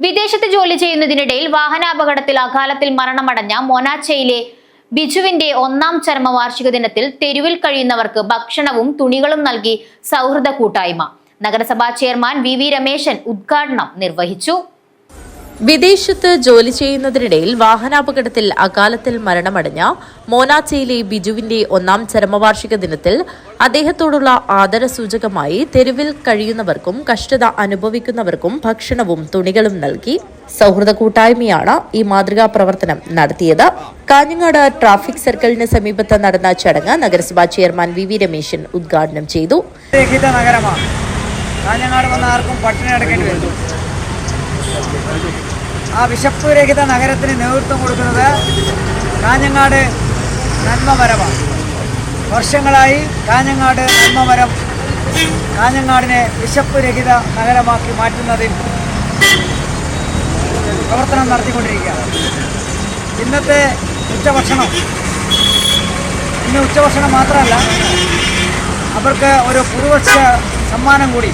വിദേശത്ത് ജോലി ചെയ്യുന്നതിനിടയിൽ വാഹനാപകടത്തിൽ അകാലത്തിൽ മരണമടഞ്ഞ മൊനാച്ചയിലെ ബിജുവിന്റെ ഒന്നാം ചരമവാർഷിക ദിനത്തിൽ തെരുവിൽ കഴിയുന്നവർക്ക് ഭക്ഷണവും തുണികളും നൽകി സൗഹൃദ കൂട്ടായ്മ. നഗരസഭാ ചെയർമാൻ വി വി രമേശൻ ഉദ്ഘാടനം നിർവഹിച്ചു. വിദേശത്ത് ജോലി ചെയ്യുന്നതിനിടയിൽ വാഹനാപകടത്തിൽ അകാലത്തിൽ മരണമടഞ്ഞ മോനാച്ചയിലെ ബിജുവിന്റെ ഒന്നാം ചരമവാർഷിക ദിനത്തിൽ അദ്ദേഹത്തോടുള്ള ആദരസൂചകമായി തെരുവിൽ കഴിയുന്നവർക്കും കഷ്ടത അനുഭവിക്കുന്നവർക്കും ഭക്ഷണവും തുണികളും നൽകി സൗഹൃദ കൂട്ടായ്മയാണ് ഈ മാതൃകാ പ്രവർത്തനം നടത്തിയത്. കാഞ്ഞങ്ങാട് ട്രാഫിക് സർക്കിളിന് സമീപത്ത് നടന്ന ചടങ്ങ് നഗരസഭാ ചെയർമാൻ വി വി രമേശൻ ഉദ്ഘാടനം ചെയ്തു. കാഞ്ഞങ്ങാട് വന്ന ആർക്കും പട്ടിണി അടക്കേണ്ടി വരുന്നു ആ വിശപ്പ് രഹിത നഗരത്തിന് നേതൃത്വം കൊടുക്കുന്നത് കാഞ്ഞങ്ങാട് നന്മമരമാണ്. വർഷങ്ങളായി കാഞ്ഞങ്ങാട് നന്മമരം കാഞ്ഞങ്ങാടിനെ വിശപ്പ് രഹിത നഗരമാക്കി മാറ്റുന്നതിൽ പ്രവർത്തനം നടത്തിക്കൊണ്ടിരിക്കുകയാണ്. ഇന്നത്തെ ഉച്ചഭക്ഷണം ഇന്ന് ഉച്ചഭക്ഷണം മാത്രമല്ല അവർക്ക് ഒരു പുതുവർഷ സമ്മാനം കൂടി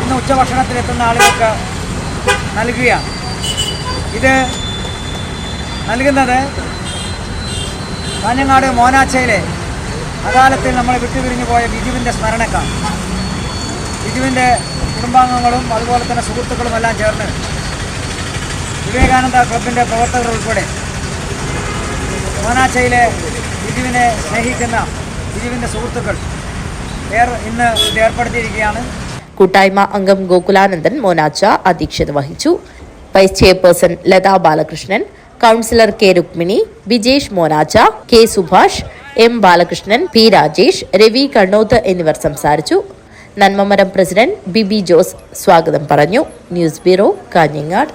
ഇന്ന് ഉച്ചഭക്ഷണത്തിലെത്തുന്ന ആളുകൾക്ക് നൽകുകയാണ്. ഇത് നൽകുന്നത് കാഞ്ഞങ്ങാട് മോനാച്ചയിലെ അകാലത്തിൽ നമ്മൾ വിട്ടുപിരിഞ്ഞു പോയ ബിജുവിന്റെ സ്മരണക്കാണ്. ബിജുവിന്റെ കുടുംബാംഗങ്ങളും അതുപോലെ തന്നെ സുഹൃത്തുക്കളുമെല്ലാം ചേർന്ന് വിവേകാനന്ദ ക്ലബിന്റെ പ്രവർത്തകർ ഉൾപ്പെടെ മോനാച്ചയിലെ ബിജുവിനെ സ്നേഹിക്കുന്ന ബിജുവിന്റെ സുഹൃത്തുക്കൾ ഇന്ന് ഇത് ഏർപ്പെടുത്തിയിരിക്കുകയാണ്. കൂട്ടായ്മ അംഗം ഗോകുലാനന്ദൻ മോനാച്ച അധ്യക്ഷത വഹിച്ചു. Vice chairperson Latha Balakrishnan councillor K Rukmini Vijesh Monacha K Subhash M Balakrishnan P Rajesh Ravi Kannoth എന്നിവർ സംസാരിച്ചു. നന്മമരം പ്രസിഡന്റ് ബിബി ജോസ് സ്വാഗതം പറഞ്ഞു. News bureau Kanhangad.